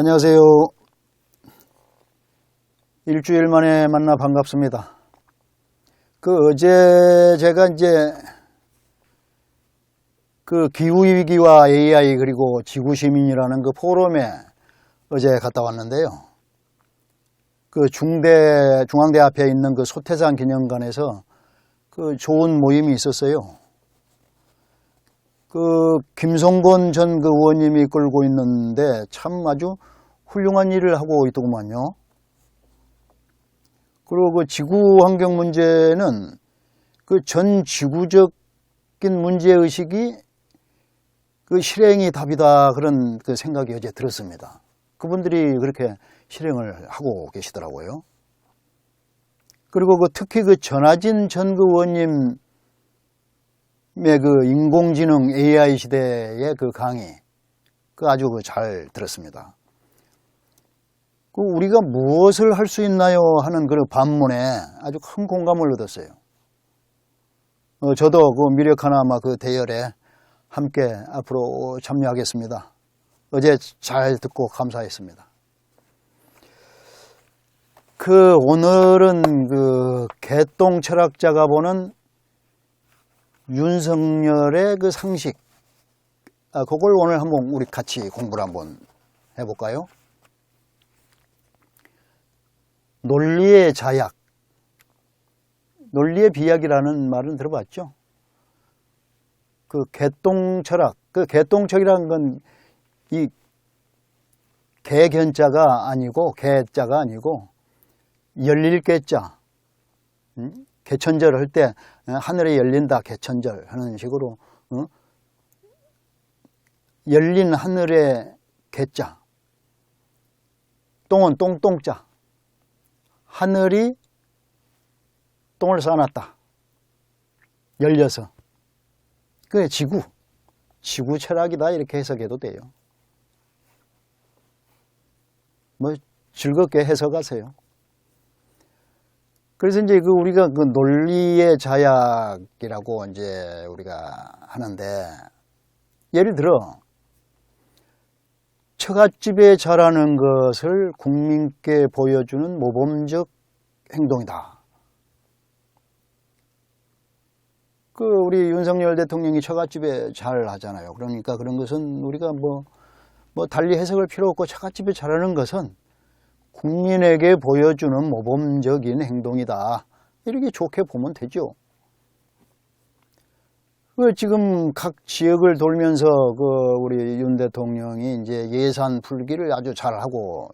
안녕하세요. 일주일 만에 만나 반갑습니다. 그 어제 제가 이제 그 기후위기와 AI 그리고 지구시민이라는 그 포럼에 어제 갔다 왔는데요. 그 중대, 중앙대 앞에 있는 그 소태산 기념관에서 그 좋은 모임이 있었어요. 그 김성곤 전그 의원님이 끌고 있는데 참 아주 훌륭한 일을 하고 있더구만요. 그리고 그 지구 환경 문제는 그 전 지구적인 문제 의식이 그 실행이 답이다 그런 그 생각이 어제 들었습니다. 그분들이 그렇게 실행을 하고 계시더라고요. 그리고 그 특히 그 전하진 전그 의원님 그 인공지능 AI 시대의 그 강의, 그 아주 그 잘 들었습니다. 그 우리가 무엇을 할 수 있나요? 하는 그런 반문에 아주 큰 공감을 얻었어요. 어, 저도 그 미력 하나 아마 그 대열에 함께 앞으로 참여하겠습니다. 어제 잘 듣고 감사했습니다. 그 오늘은 그 개똥 철학자가 보는 윤석열의 그 상식, 아, 그걸 오늘 한번 우리 같이 공부를 한번 해볼까요? 논리의 자약, 논리의 비약이라는 말은 들어봤죠? 그 개똥 철학, 그 개똥 철이라는 건 이 개견자가 아니고 개자가 아니고 열릴 개자, 음? 개천절 할때 하늘에 열린다 개천절 하는 식으로 어? 열린 하늘의 개자, 똥은 똥똥자, 하늘이 똥을 쌓아놨다. 열려서. 그게 지구, 지구 철학이다 이렇게 해석해도 돼요. 뭐 즐겁게 해석하세요. 그래서 이제 그 우리가 그 논리의 자약이라고 이제 우리가 하는데 예를 들어 처갓집에 자라는 것을 국민께 보여주는 모범적 행동이다. 그 우리 윤석열 대통령이 처갓집에 잘 하잖아요. 그러니까 그런 것은 우리가 뭐, 뭐 달리 해석을 필요 없고 처갓집에 자라는 것은 국민에게 보여주는 모범적인 행동이다. 이렇게 좋게 보면 되죠. 그 지금 각 지역을 돌면서 그 우리 윤 대통령이 이제 예산 풀기를 아주 잘하고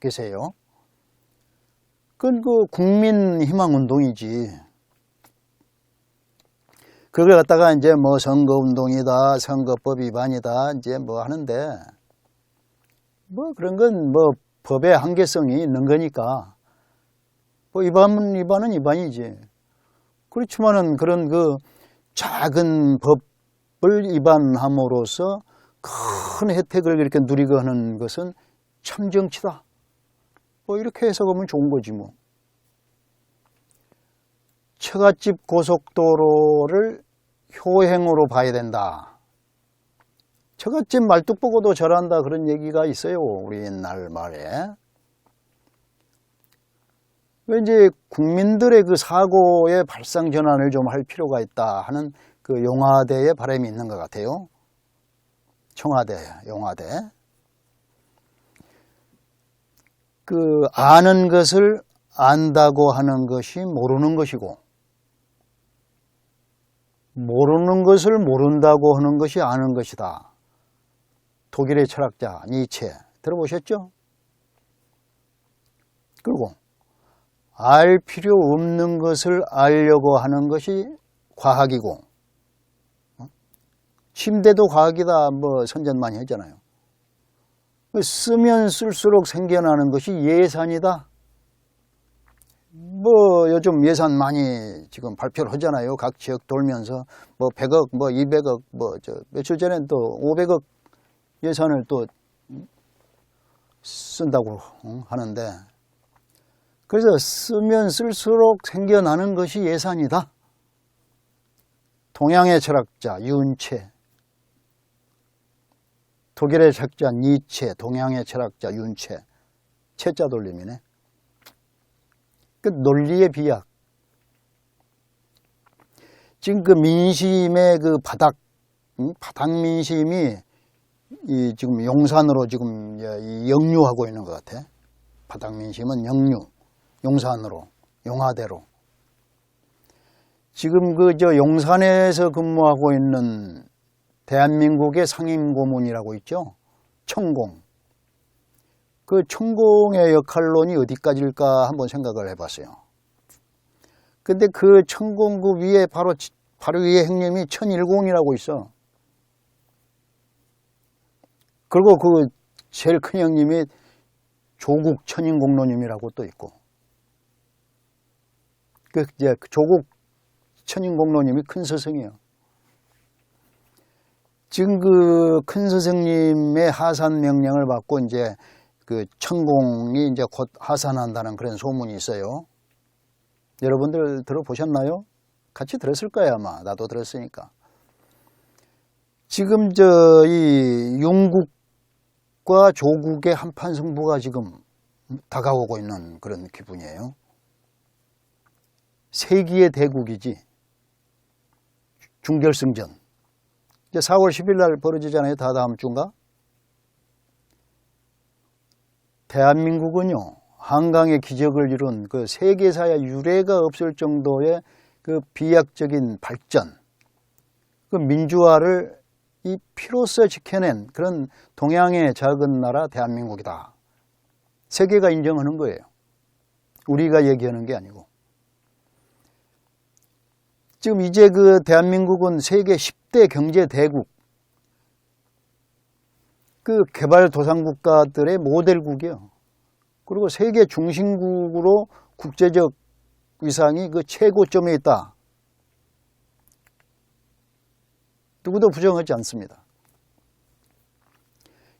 계세요. 그건 그 국민 희망 운동이지. 그걸 갖다가 이제 뭐 선거 운동이다, 선거법 위반이다, 이제 뭐 하는데 뭐 그런 건 뭐 법의 한계성이 있는 거니까 뭐 위반은 위반은 위반이지. 그렇지만은 그런 그 작은 법을 위반함으로써 큰 혜택을 이렇게 누리고 하는 것은 참 정치다. 뭐 이렇게 해석하면 좋은 거지 뭐. 처갓집 고속도로를 효행으로 봐야 된다. 처갓집 말뚝 보고도 절한다 그런 얘기가 있어요. 우리 옛날 말에. 왠지 국민들의 그 사고의 발상 전환을 좀 할 필요가 있다 하는 그 용화대의 바람이 있는 것 같아요. 청와대, 용화대. 그 아는 것을 안다고 하는 것이 모르는 것이고 모르는 것을 모른다고 하는 것이 아는 것이다. 독일의 철학자 니체 들어보셨죠? 그리고 알 필요 없는 것을 알려고 하는 것이 과학이고 어? 침대도 과학이다 뭐 선전 많이 했잖아요. 쓰면 쓸수록 생겨나는 것이 예산이다. 뭐 요즘 예산 많이 지금 발표를 하잖아요. 각 지역 돌면서 뭐 100억, 뭐 200억, 뭐 저 며칠 전엔 또 500억 예산을 또 쓴다고 하는데 그래서 쓰면 쓸수록 생겨나는 것이 예산이다. 동양의 철학자 윤채 독일의 작자 니체, 동양의 철학자 윤체, 체자 돌림이네. 그 논리의 비약. 지금 그 민심의 그 바닥, 응? 바닥 민심이 이 지금 용산으로 지금 이 역류하고 있는 것 같아. 바닥 민심은 역류, 용산으로, 용화대로. 지금 그 저 용산에서 근무하고 있는 대한민국의 상임고문이라고 있죠. 천공. 그 천공의 역할론이 어디까지일까 한번 생각을 해봤어요. 근데 그 천공구 위에 바로, 바로 위에 행님이 천일공이라고 있어. 그리고 그 제일 큰 형님이 조국 천인공로님이라고 또 있고. 그 이제 조국 천인공로님이 큰 스승이에요. 지금 그 큰 스승님의 하산 명령을 받고 이제 그 천공이 이제 곧 하산한다는 그런 소문이 있어요. 여러분들 들어보셨나요? 같이 들었을 거예요, 아마. 나도 들었으니까. 지금 저이 영국 과 조국의 한판 승부가 지금 다가오고 있는 그런 기분이에요. 세기의 대국이지. 중결승전. 이제 4월 10일 날 벌어지잖아요. 다 다음 주인가? 대한민국은요, 한강의 기적을 이룬 그 세계사의 유례가 없을 정도의 그 비약적인 발전, 그 민주화를 이 피로써 지켜낸 그런 동양의 작은 나라 대한민국이다. 세계가 인정하는 거예요. 우리가 얘기하는 게 아니고. 지금 이제 그 대한민국은 세계 10대 경제 대국, 그 개발 도상국가들의 모델국이요. 그리고 세계 중심국으로 국제적 위상이 그 최고점에 있다. 누구도 부정하지 않습니다.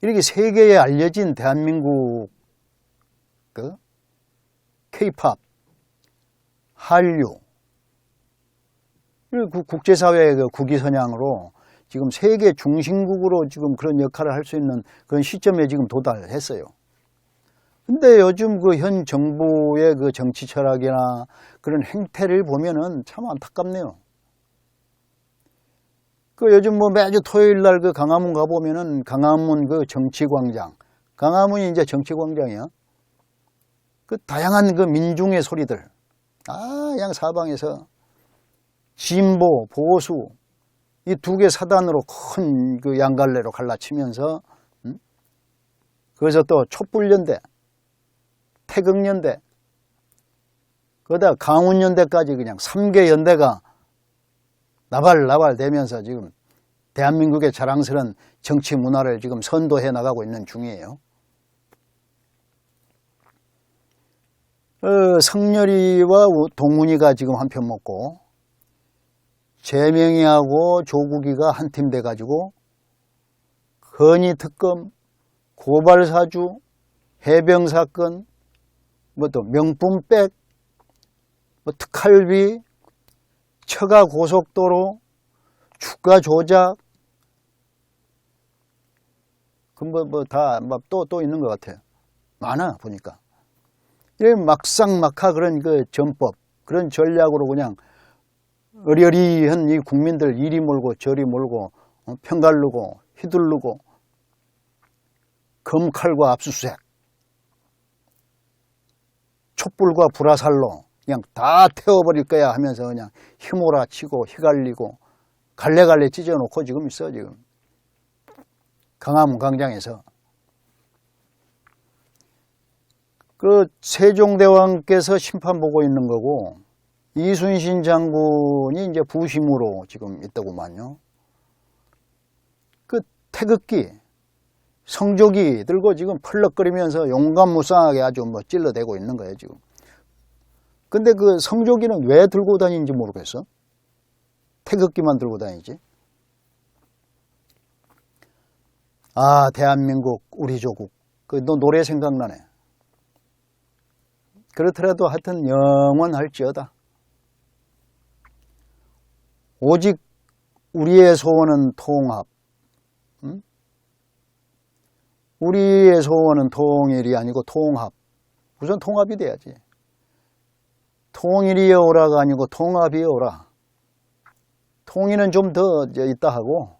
이렇게 세계에 알려진 대한민국 그 K-팝, 한류, 그 국제사회의 그 국위선양으로 지금 세계 중심국으로 지금 그런 역할을 할 수 있는 그런 시점에 지금 도달했어요. 근데 요즘 그 현 정부의 그 정치 철학이나 그런 행태를 보면은 참 안타깝네요. 그 요즘 뭐 매주 토요일 날 그 강화문 가보면은 강화문 그 정치광장. 강화문이 이제 정치광장이야. 그 다양한 그 민중의 소리들. 아, 양 사방에서 진보, 보수, 이 두 개 사단으로 큰 그 양갈래로 갈라치면서, 음? 거기서 또 촛불연대, 태극연대, 거기다 강운연대까지 그냥 3개 연대가 나발나발 되면서 지금 대한민국의 자랑스러운 정치 문화를 지금 선도해 나가고 있는 중이에요. 어, 성렬이와 동훈이가 지금 한 편 먹고 재명이하고 조국이가 한 팀 돼가지고 건의 특검, 고발 사주, 해병 사건, 뭐 또 명품백, 뭐 특할비, 처가 고속도로, 주가 조작, 그뭐 뭐다뭐또또 있는 것 같아요. 많아 보니까. 이 막상막하 그런 그 전법, 그런 전략으로 그냥 어리어리한 이 국민들 이리 몰고 저리 몰고 어, 편갈르고 휘둘르고 검칼과 압수수색 촛불과 불화살로 그냥 다 태워버릴 거야 하면서 그냥 휘몰아 치고 휘갈리고 갈래갈래 찢어놓고 지금 있어 지금 강화문 광장에서 그 세종대왕께서 심판 보고 있는 거고 이순신 장군이 이제 부심으로 지금 있다고만요. 그 태극기, 성조기 들고 지금 펄럭거리면서 용감무쌍하게 아주 뭐 찔러대고 있는 거예요, 지금. 근데 그 성조기는 왜 들고 다니는지 모르겠어. 태극기만 들고 다니지. 아, 대한민국, 우리 조국. 그, 너 노래 생각나네. 그렇더라도 하여튼 영원할지어다. 오직 우리의 소원은 통합. 음? 우리의 소원은 통일이 아니고 통합. 우선 통합이 돼야지. 통일이 오라가 아니고 통합이 오라. 통일은 좀 더 있다 하고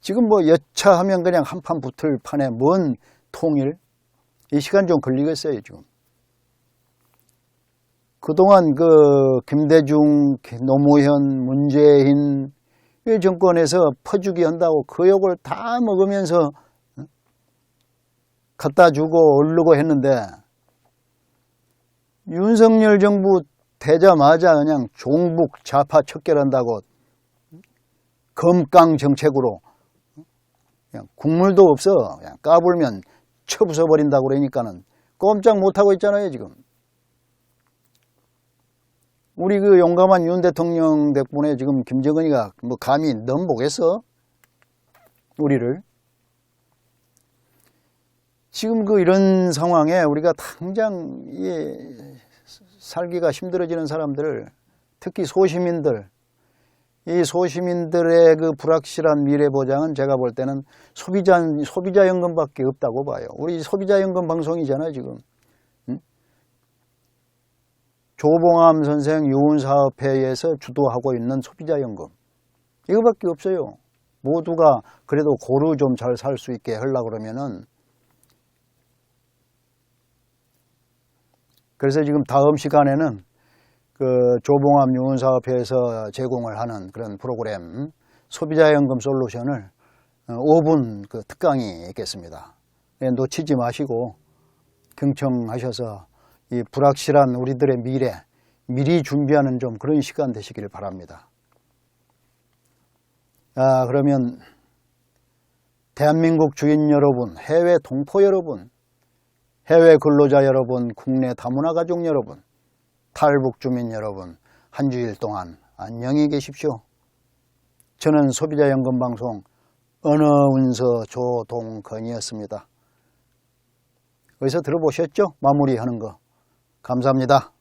지금 뭐 여차하면 그냥 한판 붙을 판에 뭔 통일? 이 시간 좀 걸리겠어요, 지금. 그동안 그 김대중, 노무현, 문재인 이 정권에서 퍼주기 한다고 그 욕을 다 먹으면서 갖다 주고 얼르고 했는데 윤석열 정부 되자마자 그냥 종북 좌파 척결한다고 검강 정책으로 그냥 국물도 없어. 그냥 까불면 쳐부숴 버린다고 그러니까는 꼼짝 못하고 있잖아요 지금. 우리 그 용감한 윤 대통령 덕분에 지금 김정은이가 뭐 감히 넘보겠어? 우리를. 지금 그 이런 상황에 우리가 당장 이 살기가 힘들어지는 사람들, 특히 소시민들, 이 소시민들의 그 불확실한 미래 보장은 제가 볼 때는 소비자 소비자 연금밖에 없다고 봐요. 우리 소비자 연금 방송이잖아요 지금. 응? 조봉암 선생 유은사업회에서 주도하고 있는 소비자 연금 이거밖에 없어요. 모두가 그래도 고루 좀 잘 살 수 있게 하려 그러면은 그래서 지금 다음 시간에는 그 조봉암 유은사업회에서 제공을 하는 그런 프로그램 소비자연금 솔루션을 5분 그 특강이 있겠습니다. 예, 놓치지 마시고 경청하셔서 이 불확실한 우리들의 미래 미리 준비하는 좀 그런 시간 되시길 바랍니다. 아, 그러면 대한민국 주인 여러분, 해외 동포 여러분, 해외 근로자 여러분, 국내 다문화 가족 여러분, 탈북 주민 여러분, 한 주일 동안 안녕히 계십시오. 저는 소비자연금방송 언어운서 조동건이었습니다. 어디서 들어보셨죠? 마무리하는 거. 감사합니다.